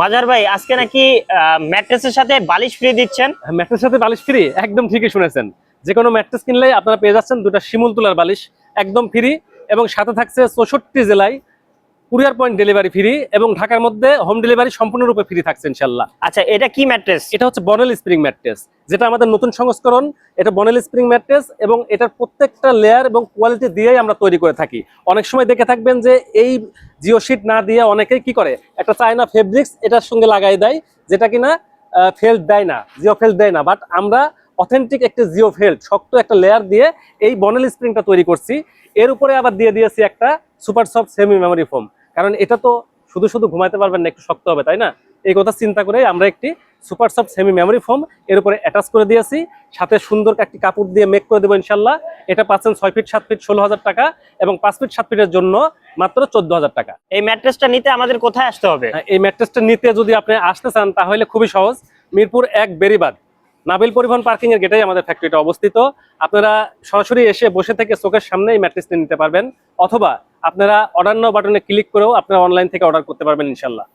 মাজার ভাই, আজকে নাকি ম্যাট্রেসের সাথে বালিশ ফ্রি দিচ্ছেন? ম্যাট্রেসের সাথে বালিশ ফ্রি একদম ঠিকই শুনেছেন। যে কোনো ম্যাট্রেস কিনলে আপনারা পেয়ে যাচ্ছেন দুটা শিমুল তুলার বালিশ, একদম ফ্রি এবং সাথে থাকছে চৌষট্টি জেলায় কুরিয়ার পয়েন্ট ডেলিভারি ফ্রি এবং ঢাকার মধ্যে হোম ডেলিভারি সম্পূর্ণরূপে ফ্রি থাকছে ইনশাল্লাহ। আচ্ছা এটা কি ম্যাট্রেস? এটা হচ্ছে বনেল স্প্রিং ম্যাট্রেস যেটা আমাদের নতুন সংস্করণ। এটা বনেল স্প্রিং ম্যাট্রেস এবং এটার প্রত্যেকটা লেয়ার এবং কোয়ালিটি দিয়েই আমরা তৈরি করে থাকি। অনেক সময় দেখে থাকবেন যে এই জিও শিট না দিয়ে অনেকেই কি করে? একটা চায়না ফেব্রিক্স এটার সঙ্গে লাগাই দেয় যেটা কিনা ফেল্ট দেয় না জিও ফেল্ট দেয় না। বাট আমরা অথেন্টিক একটা জিও ফেল্ট শক্ত একটা লেয়ার দিয়ে এই বনেল স্প্রিংটা তৈরি করছি। এর উপরে আবার দিয়ে দিয়েছি একটা super soft semi memory foam কারণ এটা তো শুধু শুধু ঘুমাতে পারবেন না একটু শক্ত হবে তাই না? এই কথা চিন্তা করে আমরা একটি super soft semi memory foam এর উপরে অ্যাটাচ করে দিয়েছি। সাথে সুন্দর একটি কাপড় দিয়ে মেক করে দেবো ইনশাল্লাহ। এটা পাচ্ছেন ছয় ফিট সাত ফিট ষোলো হাজার টাকা এবং পাঁচ ফিট সাত ফিটের জন্য মাত্র চোদ্দ হাজার টাকা। এই ম্যাট্রেসটা নিতে আমাদের কোথায় আসতে হবে? এই ম্যাট্রেসটা নিতে যদি আপনি আসতে চান তাহলে খুবই সহজ। মিরপুর এক বেরিবাদ নাবিল পরিবহন পার্কিং এর গেটেই আমাদের ফ্যাক্টরিটা অবস্থিত। আপনারা সরাসরি এসে বসে থেকে চোখের সামনে এই ম্যাট্রেসটি নিতে পারবেন। অথবা আপনারা অর্ডার নাও বাটনে ক্লিক করেও আপনারা অনলাইন থেকে অর্ডার করতে পারবেন ইনশাল্লাহ